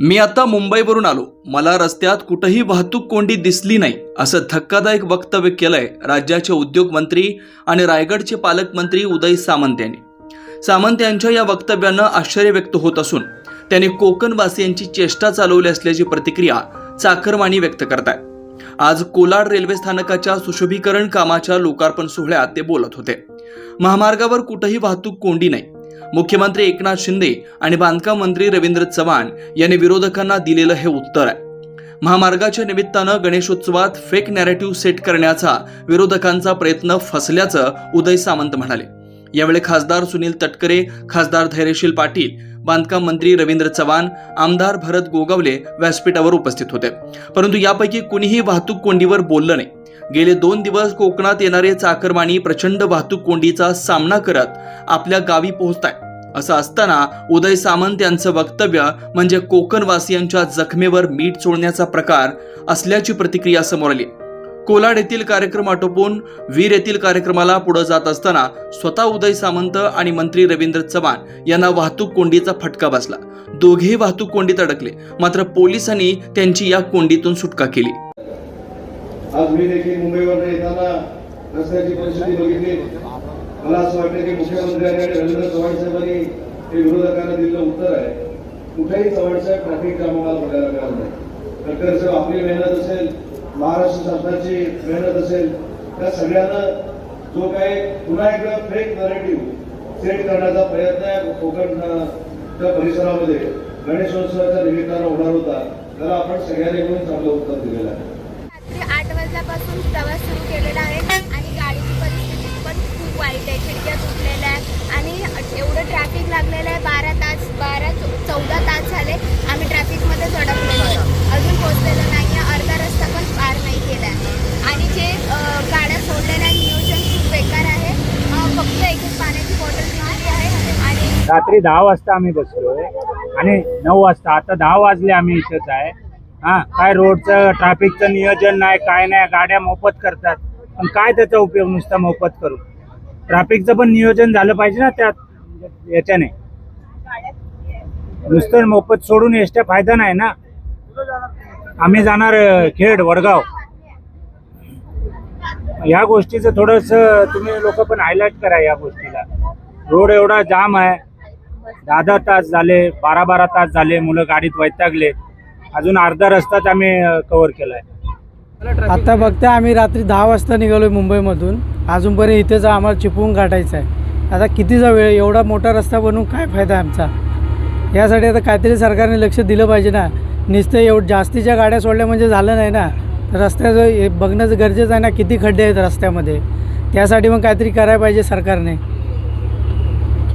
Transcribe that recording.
मी आता मुंबईवरून आलो. मला रस्त्यात कुठंही वाहतूक कोंडी दिसली नाही असं धक्कादायक वक्तव्य केलंय राज्याचे उद्योग मंत्री आणि रायगडचे पालकमंत्री उदय सामंत यांनी. सामंत यांच्या या वक्तव्यानं आश्चर्य व्यक्त होत असून त्यांनी कोकणवासियांची चेष्टा चालवली असल्याची प्रतिक्रिया चाकरमानी व्यक्त करताय आज कोलाड रेल्वे स्थानकाच्या सुशोभीकरण कामाच्या लोकार्पण सोहळ्यात ते बोलत होते. महामार्गावर कुठंही वाहतूक कोंडी नाही मुख्यमंत्री एकनाथ शिंदे आणि बांधकाम मंत्री रवींद्र चव्हाण यांनी विरोधकांना दिलेलं हे उत्तर आहे. महामार्गाच्या निमित्तानं गणेशोत्सवात फेक नॅरेटिव्ह सेट करण्याचा विरोधकांचा प्रयत्न फसल्याचं उदय सामंत म्हणाले. यावेळी खासदार सुनील तटकरे खासदार धैर्यशील पाटील बांधकाम मंत्री रवींद्र चव्हाण आमदार भरत गोगावले व्यासपीठावर उपस्थित होते. परंतु यापैकी कुणीही वाहतूक कोंडीवर बोललं नाही. गेले दोन दिवस कोकणात येणारे चाकरमानी प्रचंड वाहतूक कोंडीचा सामना करत आपल्या गावी पोहोचताय. असं असताना उदय सामंत यांचं वक्तव्य म्हणजे कोकणवासियांच्या जखमेवर मीठ चोळण्याचा प्रकार असल्याची प्रतिक्रिया समोर आली. कोलाड येथील कार्यक्रम आटोपून वीर येथील कार्यक्रमाला पुढे जात असताना स्वतः उदय सामंत आणि मंत्री रवींद्र चव्हाण यांना वाहतूक कोंडीचा फटका बसला. दोघेही वाहतूक कोंडीत अडकले. मात्र पोलिसांनी त्यांची या कोंडीतून सुटका केली. आज मी देखील मुंबईवर येताना रस्त्याची परिस्थिती बघितली. मला असं वाटतं की मुख्यमंत्र्यांनी आणि रवींद्र चव्हाण साहेबांनी हे विरोधकांना दिलेलं उत्तर आहे. कुठेही चव्हाणसाहेब ट्रॅफिक जाम आम्हाला बघायला मिळालं नाही. डॉक्टर साहेब आपली मेहनत असेल महाराष्ट्र शासनाची मेहनत असेल त्या सगळ्यांना जो काही पुन्हा एकदा फेक नरेटिव्ह सेट करण्याचा प्रयत्न आहे कोकणच्या परिसरामध्ये गणेशोत्सवाच्या निमित्तानं होणार होता त्याला आपण सगळ्यांनी मिळून चांगलं उत्तर दिलेलं आहे. म्हणजे आठ वाजल्यापासून प्रवास सुरू केलेला आहे आणि गाडीची परिस्थिती पण खूप वाईट आहे. खिडक्या तुटलेल्या आहे आणि एवढं ट्रॅफिक लागलेलं आहे. बारा तास बारा चौदा तास झाले आम्ही ट्रॅफिकमध्येच अडकलेलो अजून पोचलेलं नाही आहे अर्धा रस्ता पण पार नाही केला आहे आणि जे गाड्या सोडलेल्या नियोजन खूप बेकार आहे. फक्त एक पाण्याची बॉटल दिलेली आहे आणि रात्री दहा वाजता आम्ही बसलो आणि नऊ वाजता आता दहा वाजले आम्ही इथंच आहे. हा काय रोडचं ट्रॅफिकचं नियोजन नाही काय नाही गाड्या मोफत करतात. पण काय त्याचा उपयोग नुसता मोफत करू ट्रॅफिकचं पण नियोजन झालं पाहिजे ना त्यात याच्याने. नुसतं मोफत सोडून एसट्या फायदा नाही ना. आम्ही जाणार खेड वडगाव. या गोष्टीचं थोडस तुम्ही लोक पण हायलाइट करा या गोष्टीला. रोड एवढा जाम आहे. दहा दहा तास झाले बारा बारा तास झाले मुलं गाडीत वैतागले. अजून अर्धा रस्ताच आम्ही कव्हर केलाय. आता बघता आम्ही रात्री दहा वाजता निघालो मुंबईमधून. अजूनपर्यंत इथेच आम्हाला चिपवून गाठायचं आहे आता कितीचा वेळ एवढा मोठा रस्ता बनवून काय फायदा आहे आमचा? यासाठी आता काहीतरी सरकारने लक्ष दिलं पाहिजे ना. नुसतं एवढं जास्तीच्या गाड्या सोडल्या म्हणजे झालं नाही ना. तर रस्त्याचं हे बघणं गरजेचं आहे ना किती खड्डे आहेत रस्त्यामध्ये. त्यासाठी मग काहीतरी करायला पाहिजे सरकारने.